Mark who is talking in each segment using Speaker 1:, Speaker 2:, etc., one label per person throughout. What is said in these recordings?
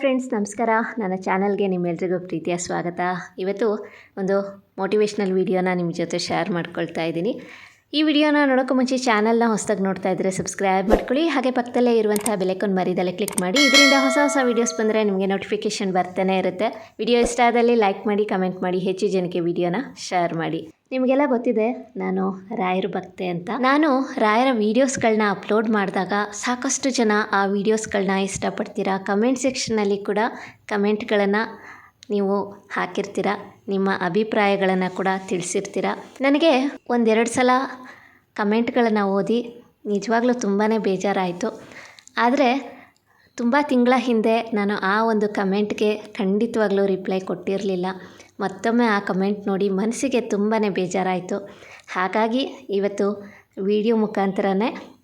Speaker 1: Friends ನಮಸ್ಕಾರ. ನನ್ನ ಚಾನಲ್ಗೆ ನಿಮ್ಮೆಲ್ರಿಗೂ ಪ್ರೀತಿಯ ಸ್ವಾಗತ. ಇವತ್ತು ಒಂದು ಮೋಟಿವೇಶ್ನಲ್ ವಿಡಿಯೋನ ನಿಮ್ಮ ಜೊತೆ ಶೇರ್ ಮಾಡ್ಕೊಳ್ತಾ ಇದ್ದೀನಿ. ಈ ವಿಡಿಯೋನ ನೋಡೋಕ್ಕೂ ಮುಂಚೆ ಚಾನಲ್ನ ಹೊಸದಾಗಿ ನೋಡ್ತಾ ಇದ್ದರೆ ಸಬ್ಸ್ಕ್ರೈಬ್ ಮಾಡ್ಕೊಳ್ಳಿ. ಹಾಗೆ ಪಕ್ಕದಲ್ಲೇ ಇರುವಂಥ ಬೆಲೆಕೊಂಡು ಮರಿದಲ್ಲೇ ಕ್ಲಿಕ್ ಮಾಡಿ. ಇದರಿಂದ ಹೊಸ ಹೊಸ ವೀಡಿಯೋಸ್ ಬಂದರೆ ನಿಮಗೆ ನೋಟಿಫಿಕೇಷನ್ ಬರ್ತಾನೆ ಇರುತ್ತೆ. ವಿಡಿಯೋ ಇಷ್ಟ ಆದಲ್ಲಿ ಲೈಕ್ ಮಾಡಿ ಕಮೆಂಟ್ ಮಾಡಿ, ಹೆಚ್ಚು ಜನಕ್ಕೆ ವಿಡಿಯೋನ ಶೇರ್ ಮಾಡಿ. ನಿಮಗೆಲ್ಲ ಗೊತ್ತಿದೆ, ನಾನು ರಾಯರ ಭಕ್ತೆ ಅಂತ. ನಾನು ರಾಯರ ವೀಡಿಯೋಸ್ಗಳನ್ನ ಅಪ್ಲೋಡ್ ಮಾಡಿದಾಗ ಸಾಕಷ್ಟು ಜನ ಆ ವೀಡಿಯೋಸ್ಗಳನ್ನ ಇಷ್ಟಪಡ್ತೀರಾ? ಕಮೆಂಟ್ ಸೆಕ್ಷನಲ್ಲಿ ಕೂಡ ಕಮೆಂಟ್ಗಳನ್ನು ನೀವು ಹಾಕಿರ್ತೀರ? ನಿಮ್ಮ ಅಭಿಪ್ರಾಯಗಳನ್ನು ಕೂಡ ತಿಳಿಸಿರ್ತೀರ? ನನಗೆ ಒಂದೆರಡು ಸಲ ಕಮೆಂಟ್ಗಳನ್ನು ಓದಿ ನಿಜವಾಗ್ಲೂ ತುಂಬಾ ಬೇಜಾರಾಯಿತು. ಆದರೆ ತುಂಬ ತಿಂಗಳ ಹಿಂದೆ ನಾನು ಆ ಒಂದು ಕಮೆಂಟ್ಗೆ ಖಂಡಿತವಾಗ್ಲೂ ರಿಪ್ಲೈ ಕೊಟ್ಟಿರಲಿಲ್ಲ. ಮತ್ತೊಮ್ಮೆ ಆ ಕಮೆಂಟ್ ನೋಡಿ ಮನಸ್ಸಿಗೆ ತುಂಬಾ ಬೇಜಾರಾಯಿತು. ಹಾಗಾಗಿ ಇವತ್ತು ವಿಡಿಯೋ ಮುಖಾಂತರನೇ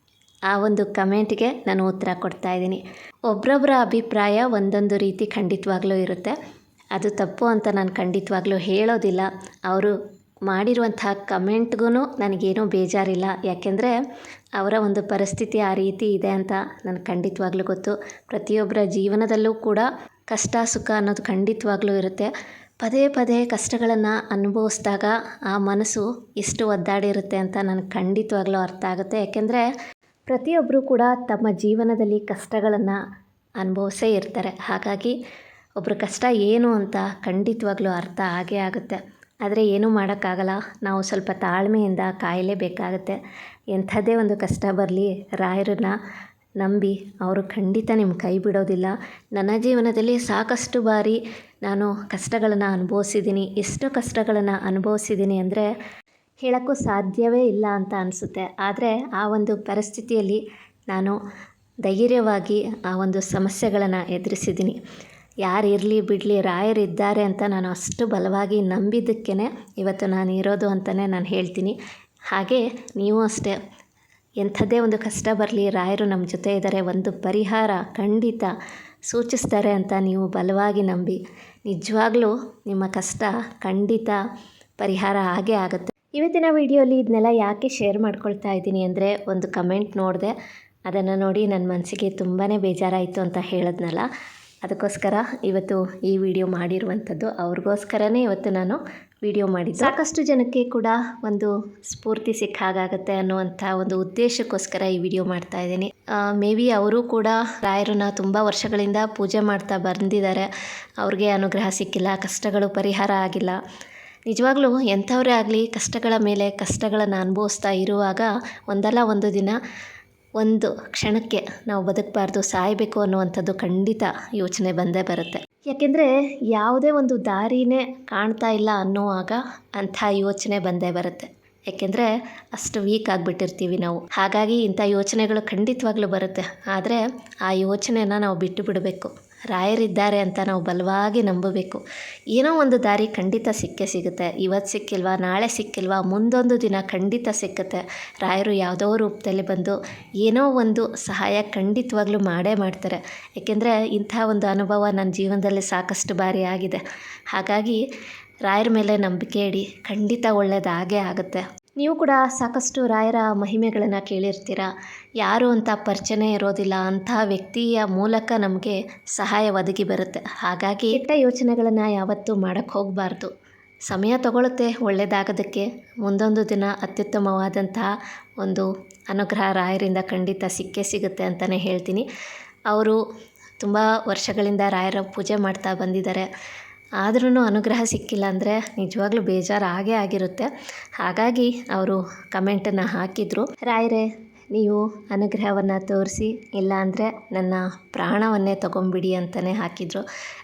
Speaker 1: ಆ ಒಂದು ಕಮೆಂಟ್ಗೆ ನಾನು ಉತ್ತರ ಕೊಡ್ತಾ ಇದ್ದೀನಿ. ಒಬ್ಬರೊಬ್ಬರ ಅಭಿಪ್ರಾಯ ಒಂದೊಂದು ರೀತಿ ಖಂಡಿತವಾಗ್ಲೂ ಇರುತ್ತೆ. ಅದು ತಪ್ಪು ಅಂತ ನಾನು ಖಂಡಿತವಾಗ್ಲೂ ಹೇಳೋದಿಲ್ಲ. ಅವರು ಮಾಡಿರುವಂತಹ ಕಮೆಂಟ್ಗೂ ನನಗೇನೂ ಬೇಜಾರಿಲ್ಲ. ಯಾಕೆಂದರೆ ಅವರ ಒಂದು ಪರಿಸ್ಥಿತಿ ಆ ರೀತಿ ಇದೆ ಅಂತ ನನಗೆ ಖಂಡಿತವಾಗ್ಲೂ ಗೊತ್ತು. ಪ್ರತಿಯೊಬ್ಬರ ಜೀವನದಲ್ಲೂ ಕೂಡ ಕಷ್ಟ, ಸುಖ ಅನ್ನೋದು ಖಂಡಿತವಾಗ್ಲೂ ಇರುತ್ತೆ. ಪದೇ ಪದೇ ಕಷ್ಟಗಳನ್ನು ಅನುಭವಿಸಿದಾಗ ಆ ಮನಸ್ಸು ಎಷ್ಟು ಒದ್ದಾಡಿರುತ್ತೆ ಅಂತ ನನಗೆ ಖಂಡಿತವಾಗ್ಲೂ ಅರ್ಥ ಆಗುತ್ತೆ. ಯಾಕೆಂದರೆ ಪ್ರತಿಯೊಬ್ಬರು ಕೂಡ ತಮ್ಮ ಜೀವನದಲ್ಲಿ ಕಷ್ಟಗಳನ್ನು ಅನುಭವಿಸೇ ಇರ್ತಾರೆ. ಹಾಗಾಗಿ ಒಬ್ಬರ ಕಷ್ಟ ಏನು ಅಂತ ಖಂಡಿತವಾಗ್ಲೂ ಅರ್ಥ ಆಗೇ ಆಗುತ್ತೆ. ಆದರೆ ಏನೂ ಮಾಡೋಕ್ಕಾಗಲ್ಲ. ನಾವು ಸ್ವಲ್ಪ ತಾಳ್ಮೆಯಿಂದ ಕಾಯಲೇಬೇಕಾಗತ್ತೆ. ಎಂಥದ್ದೇ ಒಂದು ಕಷ್ಟ ಬರಲಿ, ರಾಯರನ್ನ ನಂಬಿ ಅವರು ಖಂಡಿತ ನಿಮ್ಮ ಕೈ ಬಿಡೋದಿಲ್ಲ. ನನ್ನ ಜೀವನದಲ್ಲಿ ಸಾಕಷ್ಟು ಬಾರಿ ನಾನು ಕಷ್ಟಗಳನ್ನು ಅನುಭವಿಸಿದ್ದೀನಿ. ಎಷ್ಟು ಕಷ್ಟಗಳನ್ನು ಅನುಭವಿಸಿದ್ದೀನಿ ಅಂದರೆ ಹೇಳೋಕ್ಕೂ ಸಾಧ್ಯವೇ ಇಲ್ಲ ಅಂತ ಅನಿಸುತ್ತೆ. ಆದರೆ ಆ ಒಂದು ಪರಿಸ್ಥಿತಿಯಲ್ಲಿ ನಾನು ಧೈರ್ಯವಾಗಿ ಆ ಒಂದು ಸಮಸ್ಯೆಗಳನ್ನು ಎದುರಿಸಿದ್ದೀನಿ. ಯಾರು ಇರಲಿ ಬಿಡಲಿ ರಾಯರಿದ್ದಾರೆ ಅಂತ ನಾನು ಅಷ್ಟು ಬಲವಾಗಿ ನಂಬಿದ್ದಕ್ಕೇ ಇವತ್ತು ನಾನು ಇರೋದು ಅಂತಲೇ ನಾನು ಹೇಳ್ತೀನಿ. ಹಾಗೆ ನೀವು ಅಷ್ಟೇ, ಎಂಥದ್ದೇ ಒಂದು ಕಷ್ಟ ಬರಲಿ, ರಾಯರು ನಮ್ಮ ಜೊತೆ ಇದ್ದಾರೆ ಒಂದು ಪರಿಹಾರ ಖಂಡಿತ ಸೂಚಿಸ್ತಾರೆ ಅಂತ ನೀವು ಬಲವಾಗಿ ನಂಬಿ. ನಿಜವಾಗ್ಲೂ ನಿಮ್ಮ ಕಷ್ಟ ಖಂಡಿತ ಪರಿಹಾರ ಆಗೇ ಆಗುತ್ತೆ. ಇವತ್ತಿನ ವಿಡಿಯೋಲಿ ಇದನ್ನೆಲ್ಲ ಯಾಕೆ ಶೇರ್ ಮಾಡ್ಕೊಳ್ತಾ ಇದ್ದೀನಿ ಅಂದರೆ ಒಂದು ಕಮೆಂಟ್ ನೋಡಿದೆ, ಅದನ್ನು ನೋಡಿ ನನ್ನ ಮನಸ್ಸಿಗೆ ತುಂಬಾ ಬೇಜಾರಾಯಿತು ಅಂತ ಹೇಳಿದ್ನಲ್ಲ. ಅದಕ್ಕೋಸ್ಕರ ಇವತ್ತು ಈ ವಿಡಿಯೋ ಮಾಡಿರುವಂಥದ್ದು ಅವ್ರಿಗೋಸ್ಕರನೇ ಇವತ್ತು ನಾನು ವಿಡಿಯೋ ಮಾಡಿದ್ದು. ಸಾಕಷ್ಟು ಜನಕ್ಕೆ ಕೂಡ ಒಂದು ಸ್ಫೂರ್ತಿ ಸಿಕ್ಕ ಹಾಗಾಗತ್ತೆ ಅನ್ನುವಂಥ ಒಂದು ಉದ್ದೇಶಕ್ಕೋಸ್ಕರ ಈ ವಿಡಿಯೋ ಮಾಡ್ತಾ ಇದ್ದೀನಿ. ಮೇ ಬಿ ಅವರು ಕೂಡ ರಾಯರನ್ನ ತುಂಬ ವರ್ಷಗಳಿಂದ ಪೂಜೆ ಮಾಡ್ತಾ ಬಂದಿದ್ದಾರೆ. ಅವ್ರಿಗೆ ಅನುಗ್ರಹ ಸಿಕ್ಕಿಲ್ಲ, ಕಷ್ಟಗಳು ಪರಿಹಾರ ಆಗಿಲ್ಲ. ನಿಜವಾಗ್ಲೂ ಎಂಥವರೇ ಆಗಲಿ ಕಷ್ಟಗಳ ಮೇಲೆ ಕಷ್ಟಗಳನ್ನು ಅನುಭವಿಸ್ತಾ ಇರುವಾಗ ಒಂದಲ್ಲ ಒಂದು ದಿನ ಒಂದು ಕ್ಷಣಕ್ಕೆ ನಾವು ಬದುಕಬಾರ್ದು, ಸಾಯಬೇಕು ಅನ್ನುವಂಥದ್ದು ಖಂಡಿತ ಯೋಚನೆ ಬಂದೇ ಬರುತ್ತೆ. ಯಾಕೆಂದರೆ ಯಾವುದೇ ಒಂದು ದಾರಿನೇ ಕಾಣ್ತಾ ಇಲ್ಲ ಅನ್ನುವಾಗ ಅಂಥ ಯೋಚನೆ ಬಂದೇ ಬರುತ್ತೆ. ಯಾಕೆಂದರೆ ಅಷ್ಟು ವೀಕ್ ಆಗಿಬಿಟ್ಟಿರ್ತೀವಿ ನಾವು. ಹಾಗಾಗಿ ಇಂಥ ಯೋಚನೆಗಳು ಖಂಡಿತವಾಗ್ಲೂ ಬರುತ್ತೆ. ಆದರೆ ಆ ಯೋಚನೆನ ನಾವು ಬಿಟ್ಟು ಬಿಡಬೇಕು. ರಾಯರಿದ್ದಾರೆ ಅಂತ ನಾವು ಬಲವಾಗಿ ನಂಬಬೇಕು. ಏನೋ ಒಂದು ದಾರಿ ಖಂಡಿತ ಸಿಕ್ಕೇ ಸಿಗುತ್ತೆ. ಇವತ್ತು ಸಿಕ್ಕಿಲ್ವಾ, ನಾಳೆ ಸಿಕ್ಕಿಲ್ವಾ, ಮುಂದೊಂದು ದಿನ ಖಂಡಿತ ಸಿಕ್ಕುತ್ತೆ. ರಾಯರು ಯಾವುದೋ ರೂಪದಲ್ಲಿ ಬಂದು ಏನೋ ಒಂದು ಸಹಾಯ ಖಂಡಿತವಾಗ್ಲೂ ಮಾಡೇ ಮಾಡ್ತಾರೆ. ಏಕೆಂದರೆ ಇಂಥ ಒಂದು ಅನುಭವ ನನ್ನ ಜೀವನದಲ್ಲಿ ಸಾಕಷ್ಟು ಬಾರಿ ಆಗಿದೆ. ಹಾಗಾಗಿ ರಾಯರ ಮೇಲೆ ನಂಬಿಕೆ ಇಡಿ. ಖಂಡಿತ ಒಳ್ಳೆಯದಾಗೇ ಆಗುತ್ತೆ. ನೀವು ಕೂಡ ಸಾಕಷ್ಟು ರಾಯರ ಮಹಿಮೆಗಳನ್ನು ಕೇಳಿರ್ತೀರ? ಯಾರು ಅಂತ ಪರಿಚಯನೇ ಇರೋದಿಲ್ಲ ಅಂತಹ ವ್ಯಕ್ತಿಯ ಮೂಲಕ ನಮಗೆ ಸಹಾಯ ಒದಗಿ ಬರುತ್ತೆ. ಹಾಗಾಗಿ ಕೆಟ್ಟ ಯೋಚನೆಗಳನ್ನು ಯಾವತ್ತೂ ಮಾಡೋಕ್ಕೆ ಹೋಗಬಾರ್ದು. ಸಮಯ ತಗೊಳುತ್ತೆ ಒಳ್ಳೆಯದಾಗೋದಕ್ಕೆ ಮುಂದೊಂದು ದಿನ ಅತ್ಯುತ್ತಮವಾದಂತಹ ಒಂದು ಅನುಗ್ರಹ ರಾಯರಿಂದ ಖಂಡಿತ ಸಿಕ್ಕೇ ಸಿಗುತ್ತೆ ಅಂತಲೇ ಹೇಳ್ತೀನಿ. ಅವರು ತುಂಬ ವರ್ಷಗಳಿಂದ ರಾಯರ ಪೂಜೆ ಮಾಡ್ತಾ ಬಂದಿದ್ದಾರೆ. ಆದ್ರೂ ಅನುಗ್ರಹ ಸಿಕ್ಕಿಲ್ಲ ಅಂದರೆ ನಿಜವಾಗ್ಲೂ ಬೇಜಾರು ಆಗೇ ಆಗಿರುತ್ತೆ. ಹಾಗಾಗಿ ಅವರು ಕಮೆಂಟನ್ನು ಹಾಕಿದರು. ರಾಯರೇ, ನೀವು ಅನುಗ್ರಹವನ್ನು ತೋರಿಸಿ, ಇಲ್ಲ ನನ್ನ ಪ್ರಾಣವನ್ನೇ ತೊಗೊಂಬಿಡಿ ಅಂತಲೇ ಹಾಕಿದರು.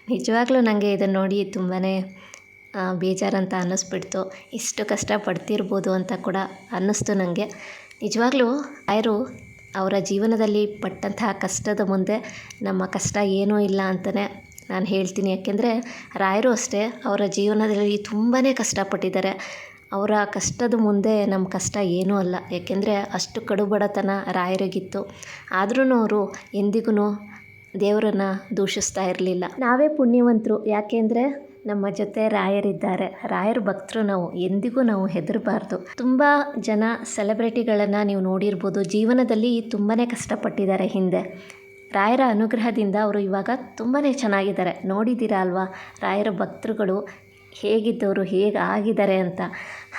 Speaker 1: ನಿಜವಾಗ್ಲೂ ನನಗೆ ಇದನ್ನು ನೋಡಿ ತುಂಬಾ ಬೇಜಾರಂತ ಅನ್ನಿಸ್ಬಿಡ್ತು. ಇಷ್ಟು ಕಷ್ಟ ಪಡ್ತಿರ್ಬೋದು ಅಂತ ಕೂಡ ಅನ್ನಿಸ್ತು ನನಗೆ ನಿಜವಾಗ್ಲೂ ರಾಯರು ಅವರ ಜೀವನದಲ್ಲಿ ಪಟ್ಟಂತಹ ಕಷ್ಟದ ಮುಂದೆ ನಮ್ಮ ಕಷ್ಟ ಏನೂ ಇಲ್ಲ ಅಂತಲೇ ನಾನು ಹೇಳ್ತೀನಿ. ಯಾಕೆಂದರೆ ರಾಯರು ಅಷ್ಟೇ ಅವರ ಜೀವನದಲ್ಲಿ ತುಂಬಾ ಕಷ್ಟಪಟ್ಟಿದ್ದಾರೆ. ಅವರ ಕಷ್ಟದ ಮುಂದೆ ನಮ್ಮ ಕಷ್ಟ ಏನೂ ಅಲ್ಲ. ಯಾಕೆಂದರೆ ಅಷ್ಟು ಕಡುಬಡತನ ರಾಯರಿಗಿತ್ತು. ಆದ್ರೂ ಅವರು ಎಂದಿಗೂ ದೇವರನ್ನು ದೂಷಿಸ್ತಾ ಇರಲಿಲ್ಲ. ನಾವೇ ಪುಣ್ಯವಂತರು. ಯಾಕೆಂದರೆ ನಮ್ಮ ಜೊತೆ ರಾಯರಿದ್ದಾರೆ. ರಾಯರ ಭಕ್ತರು ನಾವು. ಎಂದಿಗೂ ನಾವು ಹೆದರಬಾರ್ದು. ತುಂಬ ಜನ ಸೆಲೆಬ್ರಿಟಿಗಳನ್ನು ನೀವು ನೋಡಿರ್ಬೋದು. ಜೀವನದಲ್ಲಿ ತುಂಬಾ ಕಷ್ಟಪಟ್ಟಿದ್ದಾರೆ ಹಿಂದೆ. ರಾಯರ ಅನುಗ್ರಹದಿಂದ ಅವರು ಇವಾಗ ತುಂಬಾ ಚೆನ್ನಾಗಿದ್ದಾರೆ. ನೋಡಿದ್ದೀರಾ ಅಲ್ವಾ? ರಾಯರ ಭಕ್ತರುಗಳು ಹೇಗಿದ್ದವರು ಹೇಗೆ ಆಗಿದ್ದಾರೆ ಅಂತ.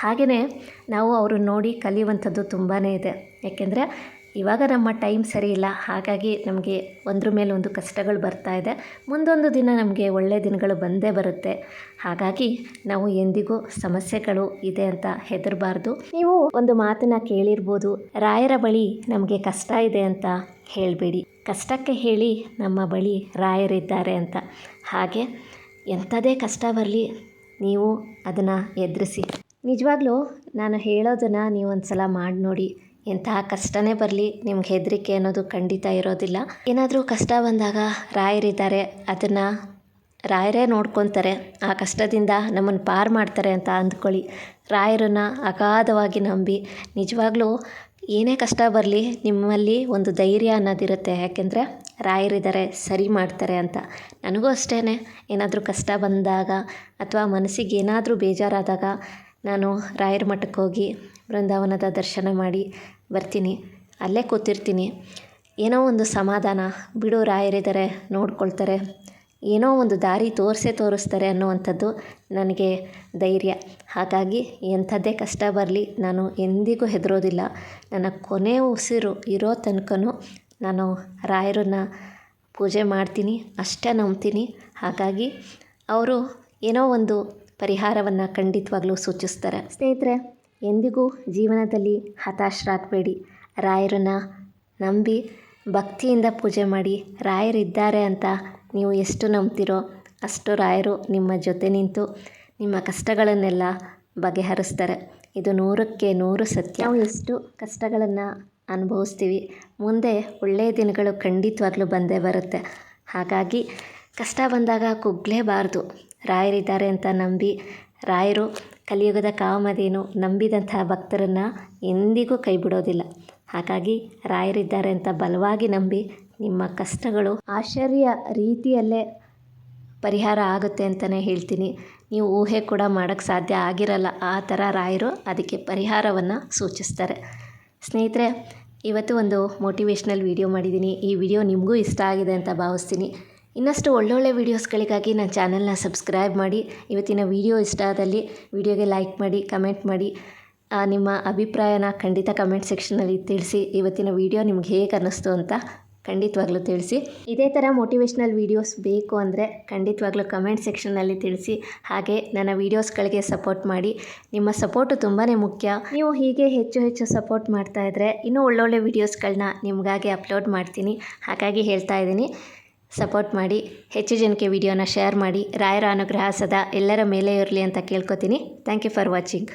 Speaker 1: ಹಾಗೆಯೇ ನಾವು ಅವ್ರನ್ನ ನೋಡಿ ಕಲಿಯುವಂಥದ್ದು ತುಂಬಾ ಇದೆ. ಯಾಕೆಂದರೆ ಇವಾಗ ನಮ್ಮ ಟೈಮ್ ಸರಿ ಇಲ್ಲ. ಹಾಗಾಗಿ ನಮಗೆ ಒಂದ್ರ ಮೇಲೆ ಒಂದು ಕಷ್ಟಗಳು ಬರ್ತಾ ಇದೆ. ಮುಂದೊಂದು ದಿನ ನಮಗೆ ಒಳ್ಳೆಯ ದಿನಗಳು ಬಂದೇ ಬರುತ್ತೆ. ಹಾಗಾಗಿ ನಾವು ಎಂದಿಗೂ ಸಮಸ್ಯೆಗಳು ಇದೆ ಅಂತ ಹೆದರಬಾರ್ದು. ನೀವು ಒಂದು ಮಾತನ್ನು ಕೇಳಿರ್ಬೋದು. ರಾಯರ ಬಳಿ ನಮಗೆ ಕಷ್ಟ ಇದೆ ಅಂತ ಹೇಳಬೇಡಿ. ಕಷ್ಟಕ್ಕೆ ಹೇಳಿ ನಮ್ಮ ಬಳಿ ರಾಯರಿದ್ದಾರೆ ಅಂತ. ಹಾಗೆ ಎಂಥದೇ ಕಷ್ಟ ಬರಲಿ, ನೀವು ಅದನ್ನು ಎದುರಿಸಿ. ನಿಜವಾಗ್ಲೂ ನಾನು ಹೇಳೋದನ್ನು ನೀವು ಒಂದು ಸಲ ಮಾಡಿ ನೋಡಿ. ಎಂತಹ ಕಷ್ಟನೇ ಬರಲಿ, ನಿಮ್ಗೆ ಹೆದರಿಕೆ ಅನ್ನೋದು ಖಂಡಿತ ಇರೋದಿಲ್ಲ. ಏನಾದರೂ ಕಷ್ಟ ಬಂದಾಗ ರಾಯರಿದ್ದಾರೆ, ಅದನ್ನು ರಾಯರೇ ನೋಡ್ಕೊತಾರೆ. ಆ ಕಷ್ಟದಿಂದ ನಮ್ಮನ್ನು ಪಾರು ಮಾಡ್ತಾರೆ ಅಂತ ಅಂದ್ಕೊಳ್ಳಿ. ರಾಯರನ್ನು ಅಗಾಧವಾಗಿ ನಂಬಿ. ನಿಜವಾಗ್ಲೂ ಏನೇ ಕಷ್ಟ ಬರಲಿ, ನಿಮ್ಮಲ್ಲಿ ಒಂದು ಧೈರ್ಯ ಅನ್ನೋದಿರುತ್ತೆ ಯಾಕೆಂದರೆ ರಾಯರಿದ್ದಾರೆ, ಸರಿ ಮಾಡ್ತಾರೆ ಅಂತ. ನನಗೂ ಅಷ್ಟೇ ಏನಾದರೂ ಕಷ್ಟ ಬಂದಾಗ ಅಥವಾ ಮನಸ್ಸಿಗೆ ಏನಾದರೂ ಬೇಜಾರಾದಾಗ ನಾನು ರಾಯರ ಮಠಕ್ಕೆ ಹೋಗಿ ಬೃಂದಾವನದ ದರ್ಶನ ಮಾಡಿ ಬರ್ತೀನಿ. ಅಲ್ಲೇ ಕೂತಿರ್ತೀನಿ. ಏನೋ ಒಂದು ಸಮಾಧಾನ. ಬಿಡು, ರಾಯರಿದ್ದಾರೆ, ನೋಡ್ಕೊಳ್ತಾರೆ. ಏನೋ ಒಂದು ದಾರಿ ತೋರಿಸೇ ತೋರಿಸ್ತಾರೆ ಅನ್ನುವಂಥದ್ದು ನನಗೆ ಧೈರ್ಯ. ಹಾಗಾಗಿ ಎಂಥದ್ದೇ ಕಷ್ಟ ಬರಲಿ, ನಾನು ಎಂದಿಗೂ ಹೆದರೋದಿಲ್ಲ. ನನ್ನ ಕೊನೆ ಉಸಿರು ಇರೋ ತನಕನೂ ನಾನು ರಾಯರನ್ನ ಪೂಜೆ ಮಾಡ್ತೀನಿ, ಅಷ್ಟೇ ನಂಬ್ತೀನಿ. ಹಾಗಾಗಿ ಅವರು ಏನೋ ಒಂದು ಪರಿಹಾರವನ್ನು ಖಂಡಿತವಾಗ್ಲೂ ಸೂಚಿಸ್ತಾರೆ. ಸ್ನೇಹಿತರೆ, ಎಂದಿಗೂ ಜೀವನದಲ್ಲಿ ಹತಾಶರಾಗಬೇಡಿ. ರಾಯರನ್ನ ನಂಬಿ ಭಕ್ತಿಯಿಂದ ಪೂಜೆ ಮಾಡಿ, ರಾಯರಿದ್ದಾರೆ ಅಂತ ನೀವು ಎಷ್ಟು ನಂಬ್ತಿರೋ ಅಷ್ಟು ರಾಯರು ನಿಮ್ಮ ಜೊತೆ ನಿಂತು ನಿಮ್ಮ ಕಷ್ಟಗಳನ್ನೆಲ್ಲ ಬಗೆಹರಿಸ್ತಾರೆ. ಇದು ನೂರಕ್ಕೆ ನೂರು ಸತ್ಯ. ನಾವು ಎಷ್ಟು ಕಷ್ಟಗಳನ್ನು ಅನುಭವಿಸ್ತೀವಿ, ಮುಂದೆ ಒಳ್ಳೆಯ ದಿನಗಳು ಖಂಡಿತವಾಗ್ಲೂ ಬಂದೇ ಬರುತ್ತೆ. ಹಾಗಾಗಿ ಕಷ್ಟ ಬಂದಾಗ ಕುಗ್ಲೇಬಾರ್ದು. ರಾಯರಿದ್ದಾರೆ ಅಂತ ನಂಬಿ, ರಾಯರು ಕಲಿಯುಗದ ಕಾಮದೇನು ನಂಬಿದಂತಹ ಭಕ್ತರನ್ನು ಎಂದಿಗೂ ಕೈ ಬಿಡೋದಿಲ್ಲ ಹಾಗಾಗಿ ರಾಯರಿದ್ದಾರೆ ಅಂತ ಬಲವಾಗಿ ನಂಬಿ ನಿಮ್ಮ ಕಷ್ಟಗಳು ಆಶ್ಚರ್ಯ ರೀತಿಯಲ್ಲೇ ಪರಿಹಾರ ಆಗುತ್ತೆ ಅಂತಲೇ ಹೇಳ್ತೀನಿ. ನೀವು ಊಹೆ ಕೂಡ ಮಾಡೋಕ್ಕೆ ಸಾಧ್ಯ ಆಗಿರಲ್ಲ. ಆ ಥರ ರಾಯರು ಅದಕ್ಕೆ ಪರಿಹಾರವನ್ನು ಸೂಚಿಸ್ತಾರೆ. ಸ್ನೇಹಿತರೆ, ಇವತ್ತು ಒಂದು ಮೋಟಿವೇಶ್ನಲ್ ವೀಡಿಯೋ ಮಾಡಿದ್ದೀನಿ. ಈ ವಿಡಿಯೋ ನಿಮಗೂ ಇಷ್ಟ ಆಗಿದೆ ಅಂತ ಭಾವಿಸ್ತೀನಿ. ಇನ್ನಷ್ಟು ಒಳ್ಳೊಳ್ಳೆ ವೀಡಿಯೋಸ್ಗಳಿಗಾಗಿ ನನ್ನ ಚಾನಲ್ನ ಸಬ್ಸ್ಕ್ರೈಬ್ ಮಾಡಿ. ಇವತ್ತಿನ ವಿಡಿಯೋ ಇಷ್ಟ ಆದಲ್ಲಿ ವಿಡಿಯೋಗೆ ಲೈಕ್ ಮಾಡಿ ಕಮೆಂಟ್ ಮಾಡಿ. ನಿಮ್ಮ ಅಭಿಪ್ರಾಯನ ಖಂಡಿತ ಕಮೆಂಟ್ ಸೆಕ್ಷನಲ್ಲಿ ತಿಳಿಸಿ. ಇವತ್ತಿನ ವಿಡಿಯೋ ನಿಮ್ಗೆ ಹೇಗೆ ಅನ್ನಿಸ್ತು ಅಂತ ಖಂಡಿತವಾಗ್ಲೂ ತಿಳಿಸಿ. ಇದೇ ಥರ ಮೋಟಿವೇಶ್ನಲ್ ವೀಡಿಯೋಸ್ ಬೇಕು ಅಂದರೆ ಖಂಡಿತವಾಗ್ಲೂ ಕಮೆಂಟ್ ಸೆಕ್ಷನ್ನಲ್ಲಿ ತಿಳಿಸಿ. ಹಾಗೆ ನನ್ನ ವೀಡಿಯೋಸ್ಗಳಿಗೆ ಸಪೋರ್ಟ್ ಮಾಡಿ. ನಿಮ್ಮ ಸಪೋರ್ಟು ತುಂಬಾ ಮುಖ್ಯ. ನೀವು ಹೀಗೆ ಹೆಚ್ಚು ಹೆಚ್ಚು ಸಪೋರ್ಟ್ ಮಾಡ್ತಾ ಇದ್ದರೆ ಇನ್ನೂ ಒಳ್ಳೊಳ್ಳೆ ವೀಡಿಯೋಸ್ಗಳನ್ನ ನಿಮಗಾಗಿ ಅಪ್ಲೋಡ್ ಮಾಡ್ತೀನಿ. ಹಾಗಾಗಿ ಹೇಳ್ತಾ ಇದ್ದೀನಿ. ಸಪೋರ್ಟ್ ಮಾಡಿ. ಹೆಚ್ಚು ಜನಕ್ಕೆ ವಿಡಿಯೋನ ಶೇರ್ ಮಾಡಿ. ರಾಯರ ಅನುಗ್ರಹ ಸದಾ ಎಲ್ಲರ ಮೇಲೆ ಇರಲಿ ಅಂತ ಕೇಳ್ಕೊತೀನಿ. Thank you for watching